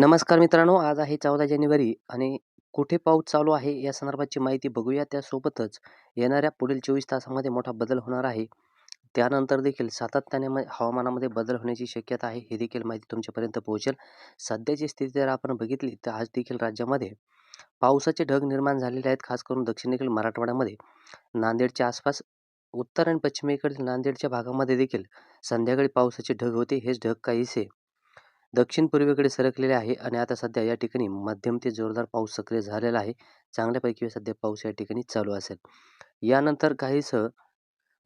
नमस्कार मित्रांनो, आज आहे 14 जानेवारी आणि कुठे पाऊस चालू आहे या संदर्भाची माहिती बघूया. त्यासोबतच येणाऱ्या पुढील 24 तासामध्ये मोठा बदल होणार आहे. त्यानंतर देखील सातत्याने म हवामानामध्ये बदल होण्याची शक्यता आहे. ही देखील माहिती तुमच्यापर्यंत पोहोचेल. सध्याची स्थिती जर आपण बघितली तर आज देखील राज्यामध्ये पावसाचे ढग निर्माण झालेले आहेत. खास करून दक्षिणेकडील मराठवाड्यामध्ये नांदेडच्या आसपास, उत्तर आणि पश्चिमेकडील नांदेडच्या भागामध्ये देखील संध्याकाळी पावसाचे ढग होते. हेच ढग काहीसे दक्षिण पूर्वेकडे सरकलेले आहे आणि आता सध्या या ठिकाणी मध्यम ते जोरदार पाऊस सक्रिय झालेला आहे. चांगल्यापैकी सध्या पाऊस या ठिकाणी चालू असेल. यानंतर काहीसं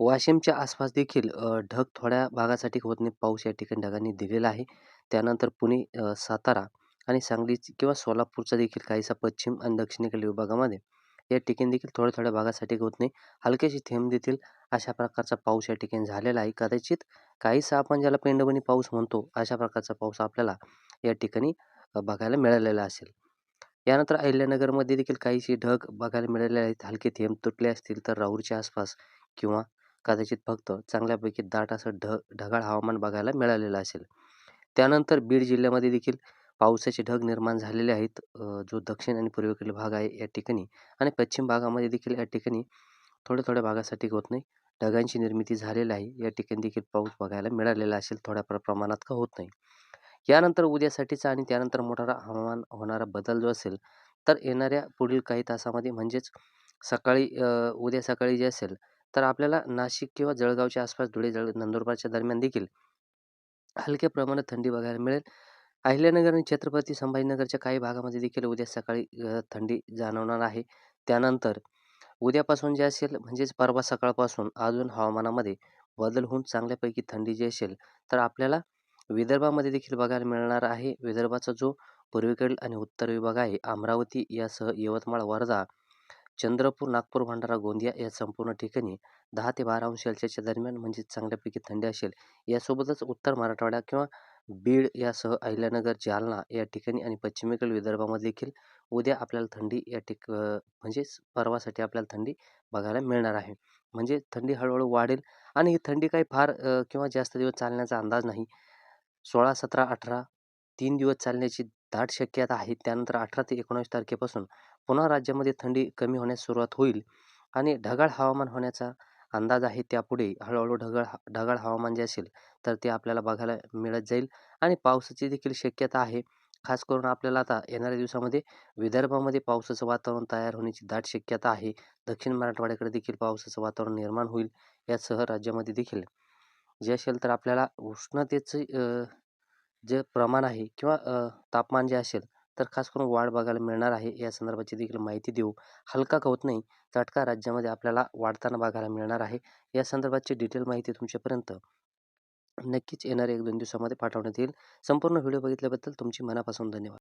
वाशिमच्या आसपास देखील ढग थोड्या भागासाठी होत नाही. पाऊस या ठिकाणी ढगांनी दिलेला आहे. त्यानंतर पुणे, सातारा आणि सांगली किंवा सोलापूरचा देखील काहीसा पश्चिम आणि दक्षिणेकडील विभागामध्ये या ठिकाणी देखील थोड्या-थोड्या भागासाठी होत नाही. हलक्याशी थेंब देतील अशा प्रकारचा पाऊस या ठिकाणी झालेला आहे. कदाचित काहीसा आपण ज्याला पेंडवणी पाऊस म्हणतो, अशा प्रकारचा पाऊस आपल्याला या ठिकाणी बघायला मिळालेला असेल. यानंतर अहिल्यानगरमध्ये देखील काहीसे ढग बघायला मिळालेले आहेत. हलके थेंब तुटले असतील तर राऊरच्या आसपास किंवा कदाचित फक्त चांगल्यापैकी दाट असं ढग ढगाळ हवामान बघायला मिळालेलं असेल. त्यानंतर बीड जिल्ह्यामध्ये देखील पावसाचे ढग निर्माण झालेले आहेत. जो दक्षिण आणि पूर्वेकडील भाग आहे या ठिकाणी आणि पश्चिम भागामध्ये देखील या ठिकाणी थोड्या-थोड्या भागासाठी होत नाही. ढगांची निर्मिती झालेली आहे. या ठिकाणी देखील पाऊस बघायला मिळालेला असेल. थोड्या प्र प्रमाणात का होत नाही. यानंतर उद्यासाठीचा आणि त्यानंतर मोठा हवामान होणारा बदल जो असेल, तर येणाऱ्या पुढील काही तासामध्ये म्हणजेच सकाळी उद्या सकाळी जे असेल, तर आपल्याला नाशिक किंवा जळगावच्या आसपास, धुळे, जळ नंदुरबारच्या दरम्यान देखील हलक्या प्रमाणात थंडी बघायला मिळेल. अहिल्यानगर आणि छत्रपती संभाजीनगरच्या काही भागामध्ये देखील उद्या सकाळी थंडी जाणवणार आहे. त्यानंतर उद्यापासून जे असेल म्हणजेच परवा सकाळपासून अजून हवामानामध्ये बदल होऊन चांगल्यापैकी थंडी जी असेल, तर आपल्याला विदर्भामध्ये देखील बघायला मिळणार आहे. विदर्भाचा जो पूर्वेकडील आणि उत्तर विभाग आहे, अमरावती यासह यवतमाळ, वर्धा, चंद्रपूर, नागपूर, भंडारा, गोंदिया या संपूर्ण ठिकाणी दहा ते 12 अंश सेल्सिअसच्या दरम्यान म्हणजे चांगल्यापैकी थंडी असेल. यासोबतच उत्तर मराठवाडा किंवा बीड यासह अहिल्यानगर, जालना या ठिकाणी आणि पश्चिमेकडील विदर्भामध्ये देखील उद्या आपल्याला थंडी या ठिक म्हणजेच परवासाठी आपल्याला थंडी बघायला मिळणार आहे. म्हणजे थंडी हळूहळू वाढेल आणि ही थंडी काही फार किंवा जास्त दिवस चालण्याचा अंदाज नाही. 16, 17, 18 3 दिवस चालण्याची दाट शक्यता आहे. त्यानंतर 18 ते 19 तारखेपासून पुन्हा राज्यामध्ये थंडी कमी होण्यास सुरुवात होईल आणि ढगाळ हवामान होण्याचा अंदाज आहे. त्यापुढे हळूहळू ढगाळ ढगाळ हवामान जे असेल, तर ते आपल्याला बघायला मिळत जाईल आणि पावसाची देखील शक्यता आहे. खास करून आपल्याला आता येणाऱ्या दिवसामध्ये विदर्भामध्ये पावसाचं वातावरण तयार होण्याची दाट शक्यता आहे. दक्षिण मराठवाड्याकडे देखील पावसाचं वातावरण निर्माण होईल. यासह राज्यामध्ये देखील जे असेल तर आपल्याला उष्णतेचं जे प्रमाण आहे किंवा तापमान जे असेल, तर खास करून वाढ बघायला मिळणार आहे. या संदर्भाची देखील माहिती देऊ. हलका होत नाही, चटका राज्यामध्ये आपल्याला वाढताना बघायला मिळणार आहे. या संदर्भाची डिटेल माहिती तुमच्यापर्यंत नक्कीच येणाऱ्या 1-2 दिवसामध्ये पाठवण्यात येईल. संपूर्ण व्हिडिओ बघितल्याबद्दल तुमची मनापासून धन्यवाद.